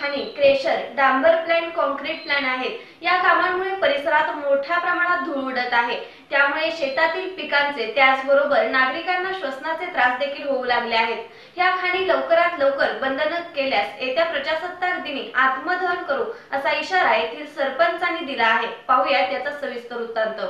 Crusher डांबर plant concrete plant आहेत. या कामांमुळे परिसरात मोठ्या प्रमाणात धूळ उडत आहे. त्यामुळे शेतातील पिकांचे त्याचबरोबर नागरिकांना श्वसनाचे त्रास देखील होऊ लागले आहेत. या खाणी लवकरात लवकर बंधन केल्यास येत्या प्रजासत्ताक दिनी आत्मदहन करू असा इशारा येथील सरपंचांनी दिला आहे. पाहूया त्याचा सविस्तर वृत्तांत.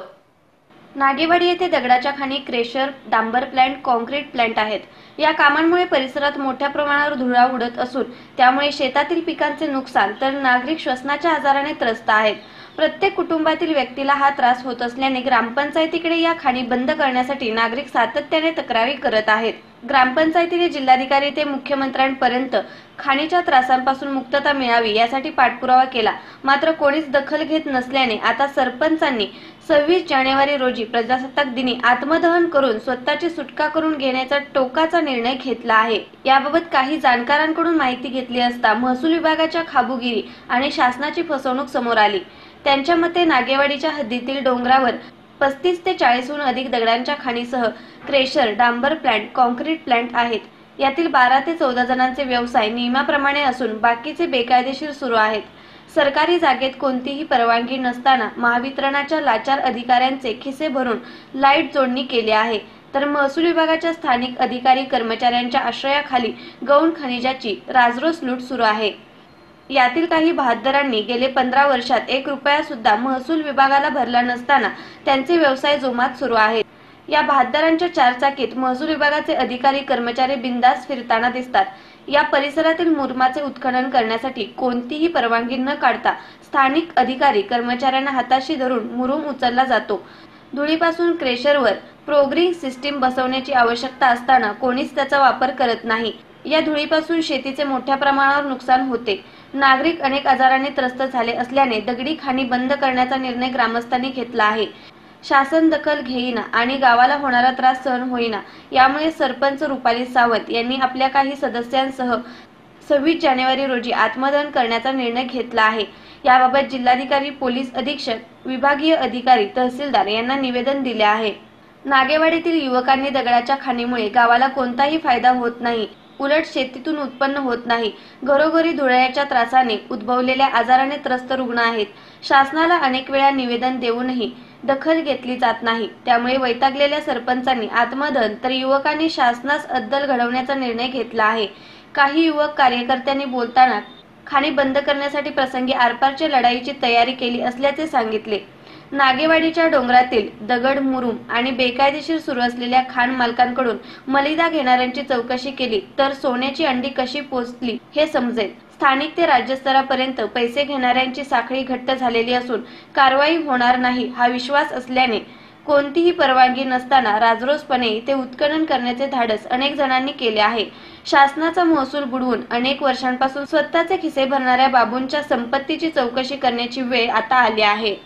नागेवाडी येथे दगडाच्या खाणी क्रेशर डांबर प्लॅन्ट कॉन्क्रीट प्लॅन्ट आहेत. या कामांमुळे परिसरात मोठ्या प्रमाणावर धुळा उडत असून त्यामुळे शेतातील पिकांचे नुकसान तर नागरिक श्वसनाच्या आजाराने त्रस्त आहेत. प्रत्येक कुटुंबातील व्यक्तीला हा त्रास होत असल्याने ग्रामपंचायतीकडे या खाणी बंद करण्यासाठी नागरिक सातत्याने तक्रारी करत आहेत. ग्रामपंचायतीने जिल्हाधिकारी ते मुख्यमंत्र्यांपर्यंत खाणीच्या त्रासांपासून मुक्तता मिळावी यासाठी पाठपुरावा केला. मात्र कोणीच दखल घेत नसल्याने आता सरपंचांनी सव्वीस जानेवारी रोजी प्रजासत्ताक दिनी आत्मदहन करून स्वतःची सुटका करून घेण्याचा टोकाचा निर्णय घेतला आहे. याबाबत काही जाणकारांकडून माहिती घेतली असता महसूल विभागाच्या खाबुगिरी आणि शासनाची फसवणूक समोर आली. त्यांच्या मते नागेवाडीच्या हद्दीतील डोंगरावर पस्तीस ते चाळीसहून अधिक दगडांच्या खाणीसह क्रेशर डांबर प्लांट कॉन्क्रीट प्लांट आहेत. यातील बारा ते चौदा जणांचे व्यवसाय नियमाप्रमाणे असून बाकीचे बेकायदेशीर सुरू आहेत. सरकारी जागेत कोणतीही परवानगी नसताना महावितरणाच्या लाचार अधिकाऱ्यांचे खिसे भरून लाइट जोडणी केली आहे. तर महसूल विभागाच्या स्थानिक अधिकारी कर्मचाऱ्यांच्या आश्रयाखाली गौण खनिजाची राजरोस लूट सुरू आहे. यातील काही बहादरांनी गेले पंधरा वर्षात एक रुपया सुद्धा महसूल विभागाला भरला नसताना त्यांचे व्यवसाय जोमात सुरू आहेत. या बहादरांच्या चारचाकीत महसूल विभागाचे अधिकारी कर्मचारी बिंदास फिरताना दिसतात. या परिसरातील मुरमाचे उत्खनन करण्यासाठी कोणतीही परवानगी न काढता स्थानिक अधिकारी कर्मचाऱ्यांना हाताशी धरून मुरुम उचलला जातो. धुळीपासून क्रेशरवर प्रोग्रिंग सिस्टीम बसवण्याची आवश्यकता असताना कोणीच त्याचा वापर करत नाही. या धुळीपासून शेतीचे मोठ्या प्रमाणावर नुकसान होते. नागरिक अनेक आजाराने त्रस्त झाले असल्याने दगडी खाणी बंद करण्याचा निर्णय ग्रामस्थांनी घेतला आहे. शासन दखल घेईना आणि गावाला होणारा त्रास सहन होईना यामुळे सरपंच रुपाली सावंत यांनी आपल्या काही सदस्यांसह सव्वीस जानेवारी रोजी आत्मदहन करण्याचा निर्णय घेतला आहे. याबाबत जिल्हाधिकारी पोलीस अधीक्षक विभागीय अधिकारी तहसीलदार यांना निवेदन दिले आहे. नागेवाडीतील युवकांनी दगडाच्या खाणीमुळे गावाला कोणताही फायदा होत नाही. उलट शेतीतून उत्पन्न होत नाही. घरोघरी धुळ्याच्या त्रासाने उद्भवलेल्या आजाराने त्रस्त रुग्ण आहेत. शासनाला अनेक वेळा निवेदन देऊनही दखल घेतली जात नाही. त्यामुळे वैतागलेल्या सरपंचांनी आत्मदन तर युवकांनी शासनास अद्दल घडवण्याचा निर्णय घेतला आहे. काही युवक कार्यकर्त्यांनी बोलताना खाणी बंद करण्यासाठी प्रसंगी आरपारच्या लढाईची तयारी केली असल्याचे सांगितले. नागेवाडीच्या डोंगरातील दगड मुरुम आणि बेकायदेशीर सुरू असलेल्या खाण मालकांकडून मलिदा घेणाऱ्यांची चौकशी केली तर सोन्याची अंडी कशी पोचली हे समजेल. स्थानिक ते राज्यस्तरापर्यंत पैसे घेणाऱ्यांची साखळी घट्ट झालेली असून कारवाई होणार नाही हा विश्वास असल्याने कोणतीही परवानगी नसताना राजरोसपणे ते उत्खनन करण्याचे धाडस अनेक जणांनी केले आहे. शासनाचा महसूल बुडवून अनेक वर्षांपासून स्वतःचे खिसे भरणाऱ्या बाबूंच्या संपत्तीची चौकशी करण्याची वेळ आता आली आहे.